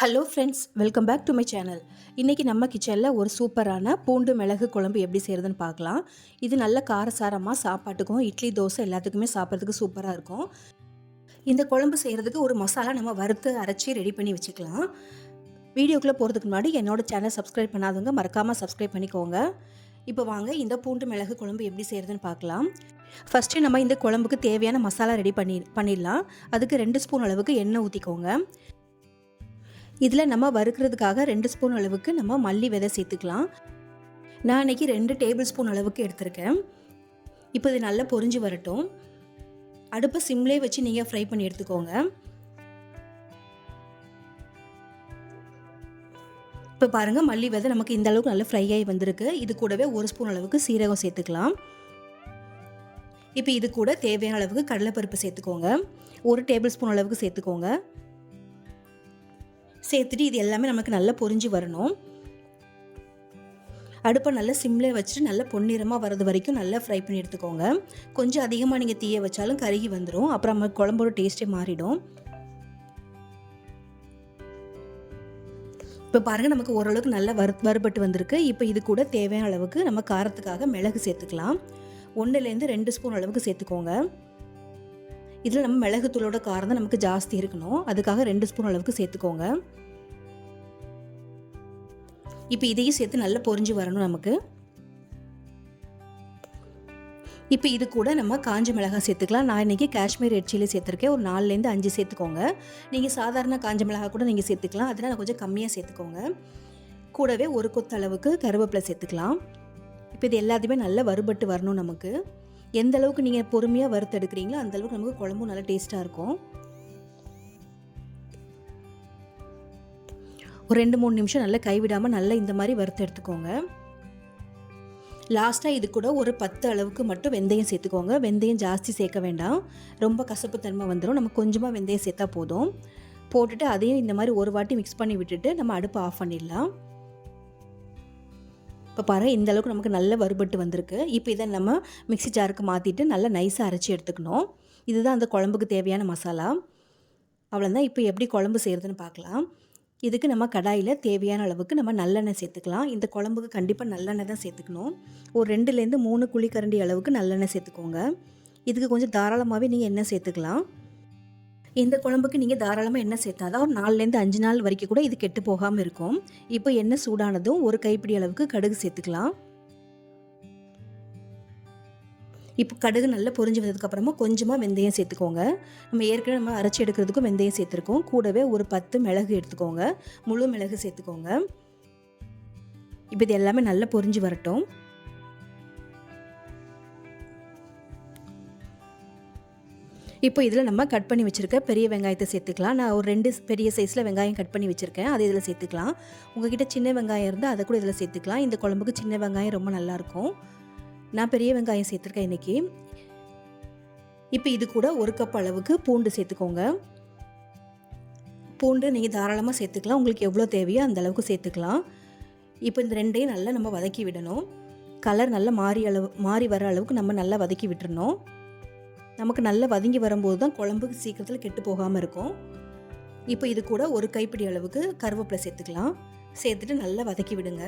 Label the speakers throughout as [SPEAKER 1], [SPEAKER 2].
[SPEAKER 1] Hello friends welcome back to my channel இன்றைக்கி நம்ம கிச்சனில் ஒரு சூப்பரான பூண்டு மிளகு குழம்பு எப்படி செய்கிறதுன்னு பார்க்கலாம். இது நல்ல காரசாரமாக சாப்பாட்டுக்கும் இட்லி தோசை எல்லாத்துக்குமே சாப்பிட்றதுக்கு சூப்பராக இருக்கும். இந்த குழம்பு செய்கிறதுக்கு ஒரு மசாலா நம்ம வறுத்து அரைச்சி ரெடி பண்ணி வச்சுக்கலாம். வீடியோக்குள்ளே போகிறதுக்கு முன்னாடி என்னோட சேனல் சப்ஸ்கிரைப் பண்ணாதவங்க மறக்காமல் சப்ஸ்கிரைப் பண்ணிக்கோங்க. இப்போ வாங்க இந்த பூண்டு மிளகு குழம்பு எப்படி செய்கிறதுன்னு பார்க்கலாம். ஃபஸ்ட்டு நம்ம இந்த குழம்புக்கு தேவையான மசாலா ரெடி பண்ணி பண்ணிடலாம். அதுக்கு ரெண்டு ஸ்பூன் அளவுக்கு எண்ணெய் ஊற்றிக்கோங்க இதில் நம்ம வறுக்கிறதுக்காக ரெண்டு ஸ்பூன் அளவுக்கு நம்ம மல்லி விதை சேர்த்துக்கலாம். நான் இன்றைக்கி ரெண்டு டேபிள் ஸ்பூன் அளவுக்கு எடுத்திருக்கேன். இப்போ இது நல்லா பொரிஞ்சு வரட்டும். அடுப்பை சிம்லே வச்சு நீங்கள் ஃப்ரை பண்ணி எடுத்துக்கோங்க. இப்போ பாருங்கள் மல்லி விதை நமக்கு இந்த அளவுக்கு நல்லா ஃப்ரை ஆகி வந்திருக்கு. இது கூடவே ஒரு ஸ்பூன் அளவுக்கு சீரகம் சேர்த்துக்கலாம். இப்போ இது கூட தேவையான அளவுக்கு கடலைப்பருப்பு சேர்த்துக்கோங்க. ஒரு டேபிள் ஸ்பூன் அளவுக்கு சேர்த்துக்கோங்க. சேர்த்துட்டு இது எல்லாமே நமக்கு நல்லா பொரிஞ்சு வரணும். அடுப்பை நல்லா சிம்மில் வச்சுட்டு நல்லா பொன்னிறமாக வரது வரைக்கும் நல்லா ஃப்ரை பண்ணி எடுத்துக்கோங்க. கொஞ்சம் அதிகமாக நீங்கள் தீயை வச்சாலும் கருகி வந்துடும் அப்புறம் நம்ம குழம்போட டேஸ்ட்டே மாறிடும். இப்போ பாருங்கள் நமக்கு ஓரளவுக்கு நல்லா வறு வறுபட்டு வந்திருக்கு. இப்போ இது கூட தேவையான அளவுக்கு நம்ம காரத்துக்காக மிளகு சேர்த்துக்கலாம். ஒன்றுலேருந்து ரெண்டு ஸ்பூன் அளவுக்கு சேர்த்துக்கோங்க. இதில் நம்ம மிளகுத்தூளோட காரம் தான் நமக்கு ஜாஸ்தி இருக்கணும். அதுக்காக ரெண்டு ஸ்பூன் அளவுக்கு சேர்த்துக்கோங்க. இப்போ இதையும் சேர்த்து நல்லா பொரிஞ்சு வரணும் நமக்கு. இப்போ இது கூட நம்ம காஞ்ச மிளகாய் சேர்த்துக்கலாம். நான் இன்றைக்கி காஷ்மீர் ரெட் சில்லி சேர்த்துருக்கேன். ஒரு நாலுலேருந்து அஞ்சு சேர்த்துக்கோங்க. நீங்கள் சாதாரண காஞ்ச மிளகாய் கூட நீங்கள் சேர்த்துக்கலாம். அதனால் கொஞ்சம் கம்மியாக சேர்த்துக்கோங்க. கூடவே ஒரு கொத்து அளவுக்கு கருவேப்பிலை சேர்த்துக்கலாம். இப்போ இது எல்லாத்தையுமே நல்லா வறுபட்டு வரணும் நமக்கு. எந்த அளவுக்கு நீங்கள் பொறுமையாக வறுத்தெடுக்கிறீங்களோ அந்த அளவுக்கு நமக்கு குழம்பும் நல்லா டேஸ்ட்டாக இருக்கும். ஒரு ரெண்டு மூணு நிமிஷம் நல்லா கைவிடாமல் நல்லா இந்த மாதிரி வறுத்து எடுத்துக்கோங்க. லாஸ்ட்டாக இது கூட ஒரு பத்து அளவுக்கு மட்டும் வெந்தயம் சேர்த்துக்கோங்க. வெந்தயம் ஜாஸ்தி சேர்க்க வேண்டாம். ரொம்ப கசப்பு தன்மை வந்துடும் நம்ம கொஞ்சமாக வெந்தயம் சேர்த்தா போதும். போட்டுட்டு அதையும் இந்த மாதிரி ஒரு வாட்டி மிக்ஸ் பண்ணி விட்டுட்டு நம்ம அடுப்பை ஆஃப் பண்ணிடலாம். இப்போ பாருங்கள் இந்த அளவுக்கு நமக்கு நல்ல வறுபட்டு வந்திருக்கு. இப்போ இதை நம்ம மிக்சி ஜாருக்கு மாற்றிட்டு நல்லா நைஸாக அரைச்சி எடுத்துக்கணும். இதுதான் அந்த குழம்புக்கு தேவையான மசாலா. அவ்வளோதான் இப்போ எப்படி குழம்பு செய்கிறதுன்னு பார்க்கலாம் இதுக்கு நம்ம கடாயில் தேவையான அளவுக்கு நம்ம நல்லெண்ணெய் சேர்த்துக்கலாம். இந்த குழம்புக்கு கண்டிப்பாக நல்லெண்ணெய் தான் சேர்த்துக்கணும். ஒரு ரெண்டுலேருந்து மூணு குழிக்கரண்டி அளவுக்கு நல்லெண்ணெய் சேர்த்துக்கோங்க. இதுக்கு கொஞ்சம் தாராளமாகவே நீங்கள் எண்ணெய் சேர்த்துக்கலாம். இந்த குழம்புக்கு நீங்கள் தாராளமாக எண்ணெய் சேர்த்தாதான் ஒரு நாலுலேருந்து அஞ்சு நாள் வரைக்கும் கூட இது கெட்டு போகாமல் இருக்கும். இப்போ எண்ணெய் சூடானதும் ஒரு கைப்பிடி அளவுக்கு கடுகு சேர்த்துக்கலாம். இப்போ கடுகு நல்லா பொரிஞ்சு வந்ததுக்கப்புறமா கொஞ்சமாக வெந்தயம் சேர்த்துக்கோங்க. நம்ம ஏற்கனவே நம்ம அரைச்சி எடுக்கிறதுக்கும் வெந்தயம் சேர்த்துருக்கோம். கூடவே ஒரு பத்து மிளகு எடுத்துக்கோங்க. முழு மிளகு சேர்த்துக்கோங்க. இப்போ இது எல்லாமே நல்லா பொரிஞ்சு வரட்டும். இப்போ இதில் நம்ம கட் பண்ணி வச்சுருக்க பெரிய வெங்காயத்தை சேர்த்துக்கலாம். நான் ஒரு ரெண்டு பெரிய சைஸில் வெங்காயம் கட் பண்ணி வச்சுருக்கேன். அதை இதில் சேர்த்துக்கலாம். உங்ககிட்ட சின்ன வெங்காயம் இருந்தால் அதை கூட இதில் சேர்த்துக்கலாம். இந்த குழம்புக்கு சின்ன வெங்காயம் ரொம்ப நல்லாயிருக்கும். நான் பெரிய வெங்காயம் சேர்த்துருக்கேன் இன்றைக்கி இப்போ இது கூட ஒரு கப் அளவுக்கு பூண்டு சேர்த்துக்கோங்க. பூண்டு நீங்கள் தாராளமாக சேர்த்துக்கலாம். உங்களுக்கு எவ்வளோ தேவையோ அந்த அளவுக்கு சேர்த்துக்கலாம். இப்போ இந்த ரெண்டையும் நல்லா நம்ம வதக்கி விடணும். கலர் நல்லா மாறி அளவு மாறி வர அளவுக்கு நம்ம நல்லா வதக்கி விட்டுறணும். நமக்கு நல்லா வதங்கி வரும்போது தான் குழம்புக்கு சீக்கிரத்தில் கெட்டு போகாமல் இருக்கும். இப்போ இது கூட ஒரு கைப்பிடி அளவுக்கு கருவேப்பிலை சேர்த்துக்கலாம். சேர்த்துட்டு நல்லா வதக்கி விடுங்க.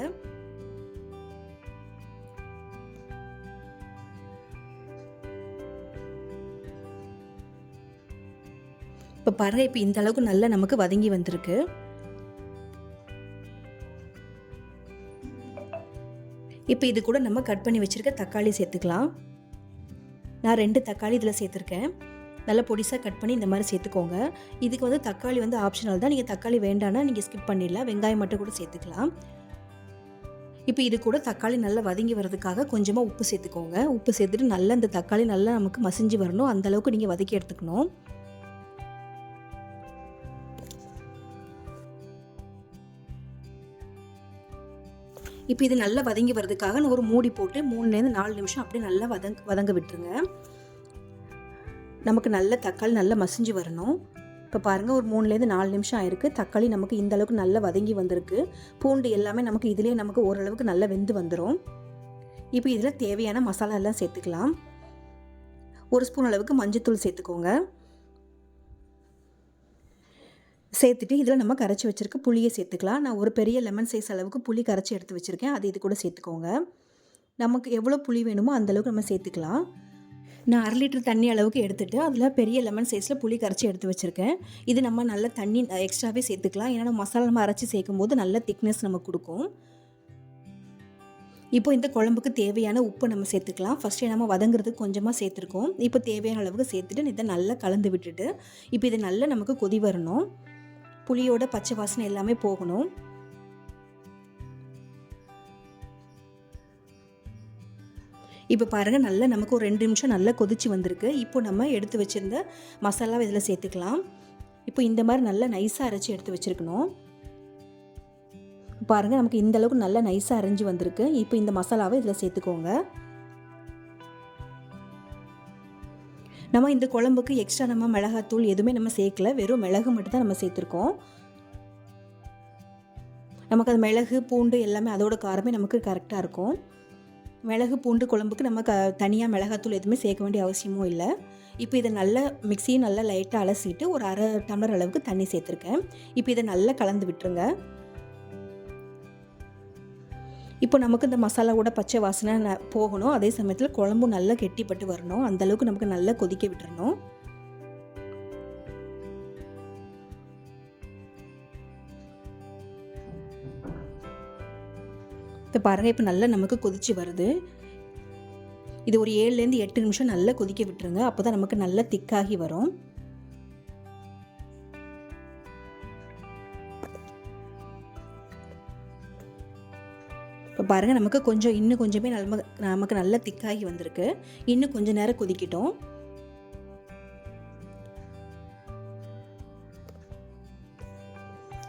[SPEAKER 1] இப்போ பாருங்கள் இப்போ இந்த அளவுக்கு நல்லா நமக்கு வதங்கி வந்திருக்கு. இப்போ இது கூட நம்ம கட் பண்ணி வச்சுருக்க தக்காளி சேர்த்துக்கலாம். நான் ரெண்டு தக்காளி இதில் சேர்த்துருக்கேன். நல்லா பொடிசாக கட் பண்ணி இந்த மாதிரி சேர்த்துக்கோங்க. இதுக்கு வந்து தக்காளி வந்து ஆப்ஷனல் தான். நீங்கள் தக்காளி வேண்டான்னா நீங்கள் ஸ்கிப் பண்ணிடலாம். வெங்காயம் மட்டும் கூட சேர்த்துக்கலாம். இப்போ இது கூட தக்காளி நல்லா வதங்கி வர்றதுக்காக கொஞ்சமாக உப்பு சேர்த்துக்கோங்க. உப்பு சேர்த்துட்டு நல்லா இந்த தக்காளி நல்லா நமக்கு மசிஞ்சு வரணும். அந்தளவுக்கு நீங்கள் வதக்கி எடுத்துக்கணும். இப்போ இது நல்லா வதங்கி வர்றதுக்காக நான் ஒரு மூடி போட்டு மூணுலேருந்து நாலு நிமிஷம் அப்படியே நல்லா வதங் வதங்க விட்டுருங்க. நமக்கு நல்ல தக்காளி நல்லா மசிஞ்சு வரணும். இப்போ பாருங்கள் ஒரு மூணுலேருந்து நாலு நிமிஷம் ஆயிருக்கு. தக்காளி நமக்கு இந்த அளவுக்கு நல்லா வதங்கி வந்திருக்கு. பூண்டு எல்லாமே நமக்கு இதுலேயே நமக்கு ஓரளவுக்கு நல்லா வெந்து வந்துடும் இப்போ இதில் தேவையான மசாலா எல்லாம் சேர்த்துக்கலாம். ஒரு ஸ்பூன் அளவுக்கு மஞ்சத்தூள் சேர்த்துக்கோங்க. சேர்த்துட்டு இதில் நம்ம கரைச்சி வச்சுருக்க புளியை சேர்த்துக்கலாம். நான் ஒரு பெரிய லெமன் சைஸ் அளவுக்கு புளி கரைச்சி எடுத்து வச்சுருக்கேன். அது இது கூட சேர்த்துக்கோங்க. நமக்கு எவ்வளோ புளி வேணுமோ அந்தளவுக்கு நம்ம சேர்த்துக்கலாம். நான் அரை லிட்டர் தண்ணி அளவுக்கு எடுத்துகிட்டு அதில் பெரிய லெமன் சைஸில் புளி கரைச்சி எடுத்து வச்சுருக்கேன். இது நம்ம நல்ல தண்ணி எக்ஸ்ட்ராவே சேர்த்துக்கலாம். ஏன்னா நம்ம மசாலா நம்ம அரைச்சி சேர்க்கும் போது நல்ல திக்னஸ் நமக்கு கொடுக்கும். இப்போ இந்த குழம்புக்கு தேவையான உப்பு நம்ம சேர்த்துக்கலாம். ஃபஸ்ட்டு நம்ம வதங்குறதுக்கு கொஞ்சமாக சேர்த்துருக்கோம். இப்போ தேவையான அளவுக்கு சேர்த்துட்டு இதை நல்லா கலந்து விட்டுட்டு இப்போ இது நல்லா நமக்கு கொதி வரணும். புளியோட பச்சை வாசனை எல்லாமே போகணும். இப்போ பாருங்கள் நல்லா நமக்கு ஒரு ரெண்டு நிமிஷம் நல்லா கொதிச்சு வந்திருக்கு. இப்போ நம்ம எடுத்து வச்சுருந்த மசாலாவை இதில் சேர்த்துக்கலாம். இப்போ இந்த மாதிரி நல்லா நைஸாக அரைச்சி எடுத்து வச்சுருக்கணும். பாருங்கள் நமக்கு இந்த அளவுக்கு நல்லா நைஸாக அரைஞ்சி வந்திருக்கு. இப்போ இந்த மசாலாவை இதில் சேர்த்துக்கோங்க. நம்ம இந்த குழம்புக்கு எக்ஸ்ட்ரா நம்ம மிளகாத்தூள் எதுவுமே நம்ம சேர்க்கல. வெறும் மிளகு மட்டும் தான் நம்ம சேர்த்துருக்கோம். நமக்கு அது மிளகு பூண்டு எல்லாமே அதோட காரமே நமக்கு கரெக்டாக இருக்கும். மிளகு பூண்டு குழம்புக்கு நம்ம க தனியாக மிளகாத்தூள் எதுவுமே சேர்க்க வேண்டிய அவசியமும் இல்லை. இப்போ இதை நல்லா மிக்சியும் நல்லா லைட்டாக அலசிட்டு ஒரு அரை டம்ளர் அளவுக்கு தண்ணி சேர்த்துருக்கேன். இப்போ இதை நல்லா கலந்து விட்டுருங்க. இப்போ நமக்கு இந்த மசாலாவோட பச்சை வாசனை ந- போகணும். அதே சமயத்தில் குழம்பும் நல்லா கெட்டிப்பட்டு வரணும். அந்தளவுக்கு நமக்கு நல்லா கொதிக்க விட்டுறணும். இப்போ பாருங்கள் இப்போ நல்லா நமக்கு கொதிச்சு வருது. இது ஒரு ஏழுலேருந்து எட்டு நிமிஷம் நல்லா கொதிக்க விட்டுருங்க. அப்போ தான் நமக்கு நல்லா திக்காகி வரும். இப்போ பாருங்கள் நமக்கு கொஞ்சம் இன்னும் கொஞ்சமே நம்ம நமக்கு நல்லா திக்காகி வந்திருக்கு. இன்னும் கொஞ்சம் நேரம் கொதிக்கிட்டோம்.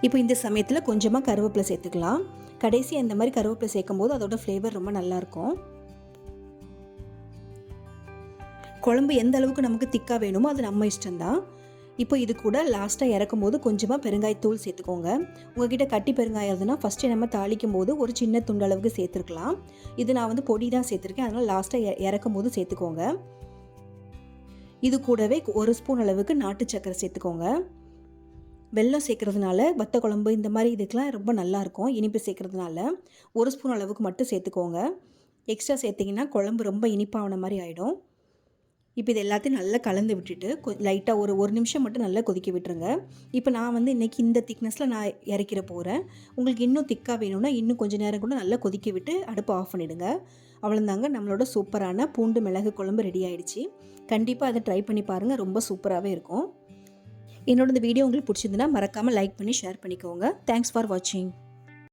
[SPEAKER 1] இப்போ இந்த சமயத்தில் கொஞ்சமாக கருவேப்பிலை சேர்த்துக்கலாம். கடைசி அந்த மாதிரி கருவேப்பிலை சேர்க்கும் போது அதோட ஃப்ளேவர் ரொம்ப நல்லாயிருக்கும் குழம்பு எந்த அளவுக்கு நமக்கு திக்காக வேணுமோ அது நம்ம இஷ்டம்தான். இப்போ இது கூட லாஸ்ட்டாக இறக்கும் போது கொஞ்சமாக பெருங்காயத்தூள் சேர்த்துக்கோங்க. உங்ககிட்ட கட்டி பெருங்காயம் இருந்ததுன்னா ஃபஸ்ட்டு நம்ம தாளிக்கும் போது ஒரு சின்ன துண்டு அளவுக்கு சேர்த்துருக்கலாம். இது நான் வந்து பொடி தான் சேர்த்துருக்கேன். அதனால் லாஸ்ட்டாக இறக்கும் போது சேர்த்துக்கோங்க. இது கூடவே ஒரு ஸ்பூன் அளவுக்கு நாட்டு சக்கரை சேர்த்துக்கோங்க. வெல்லம் சேர்க்கறதுனால வத்த குழம்பு இந்த மாதிரி இதுக்கெலாம் ரொம்ப நல்லாயிருக்கும் இனிப்பு சேர்க்கறதுனால ஒரு ஸ்பூன் அளவுக்கு மட்டும் சேர்த்துக்கோங்க. எக்ஸ்ட்ரா சேர்த்திங்கன்னா குழம்பு ரொம்ப இனிப்பான மாதிரி ஆகிடும் இப்போ இது எல்லாத்தையும் நல்லா கலந்து விட்டுட்டு கொ லைட்டாக ஒரு ஒரு நிமிஷம் மட்டும் நல்லா கொதிக்க விட்டுருங்க. இப்போ நான் வந்து இன்றைக்கி இந்த திக்னஸில் நான் இறக்கிற போகிறேன் உங்களுக்கு இன்னும் திக்காக வேணும்னா இன்னும் கொஞ்சம் நேரம் கூட நல்லா கொதிக்க விட்டு அடுப்பை ஆஃப் பண்ணிவிடுங்க அவ்வளோந்தாங்க நம்மளோட சூப்பரான பூண்டு மிளகு குழம்பு ரெடி ஆகிடுச்சி கண்டிப்பாக அதை ட்ரை பண்ணி பாருங்கள் ரொம்ப சூப்பராகவே இருக்கும். என்னோட இந்த வீடியோ உங்களுக்கு பிடிச்சிருந்துன்னா மறக்காமல் லைக் பண்ணி ஷேர் பண்ணிக்கோங்க. தேங்க்ஸ் ஃபார் வாட்சிங்